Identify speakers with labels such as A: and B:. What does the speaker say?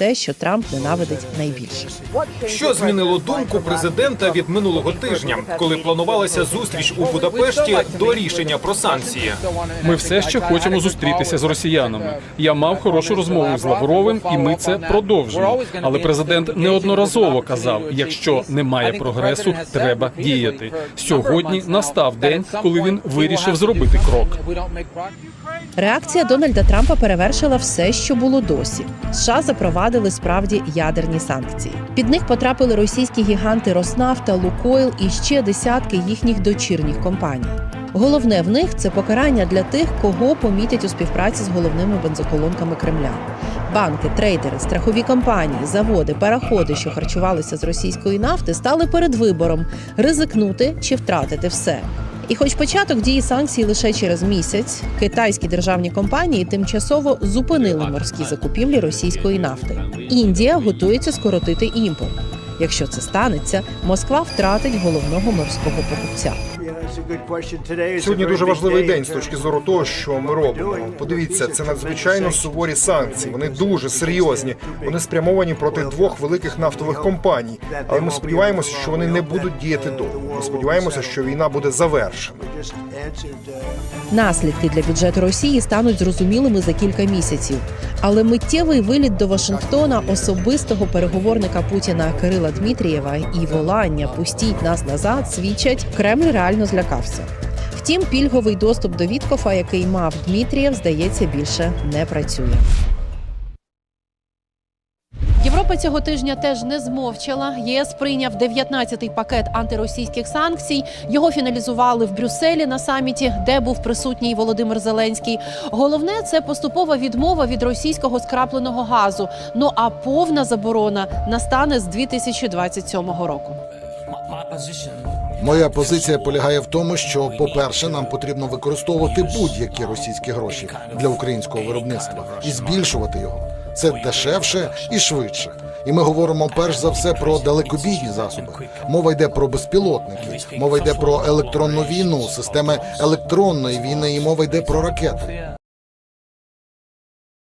A: те, що Трамп ненавидить найбільше.
B: Що змінило думку президента від минулого тижня, коли планувалася зустріч у Будапешті до рішення про санкції?
C: Ми все ще хочемо зустрітися з росіянами. Я мав хорошу розмову з Лавровим, і ми це продовжуємо. Але президент неодноразово казав: якщо немає прогресу, треба діяти. Сьогодні настав день, коли він вирішив зробити крок.
A: Реакція Дональда Трампа перевершила все, що було досі. США запровадили справді ядерні санкції. Під них потрапили російські гіганти Роснафта, Лукойл і ще десятки їхніх дочірніх компаній. Головне в них це покарання для тих, кого помітять у співпраці з головними бензоколонками Кремля. Банки, трейдери, страхові компанії, заводи, параходи, що харчувалися з російської нафти, стали перед вибором ризикнути чи втратити все. І хоч початок дії санкцій лише через місяць, китайські державні компанії тимчасово зупинили морські закупівлі російської нафти. Індія готується скоротити імпорт. Якщо це станеться, Москва втратить головного морського покупця.
D: Сьогодні дуже важливий день з точки зору того, що ми робимо. Подивіться, це надзвичайно суворі санкції. Вони дуже серйозні. Вони спрямовані проти двох великих нафтових компаній. Але ми сподіваємося, що вони не будуть діяти довго. Ми сподіваємося, що війна буде завершена.
A: Наслідки для бюджету Росії стануть зрозумілими за кілька місяців. Але миттєвий виліт до Вашингтона особистого переговорника Путіна Кирила Дмитрієва і волання пустіть нас назад свідчать, Кремль реально злякався. Втім, пільговий доступ до Віткофа, який мав Дмитрієв, здається, більше не працює. Європа цього тижня теж не змовчала. ЄС прийняв 19-й пакет антиросійських санкцій. Його фіналізували в Брюсселі на саміті, де був присутній Володимир Зеленський. Головне це поступова відмова від російського скрапленого газу. Ну а повна заборона настане з 2027 року.
E: Моя позиція полягає в тому, що, по-перше, нам потрібно використовувати будь-які російські гроші для українського виробництва і збільшувати його. Це дешевше і швидше. І ми говоримо перш за все про далекобійні засоби. Мова йде про безпілотники, мова йде про електронну війну, системи електронної війни, і мова йде про ракети.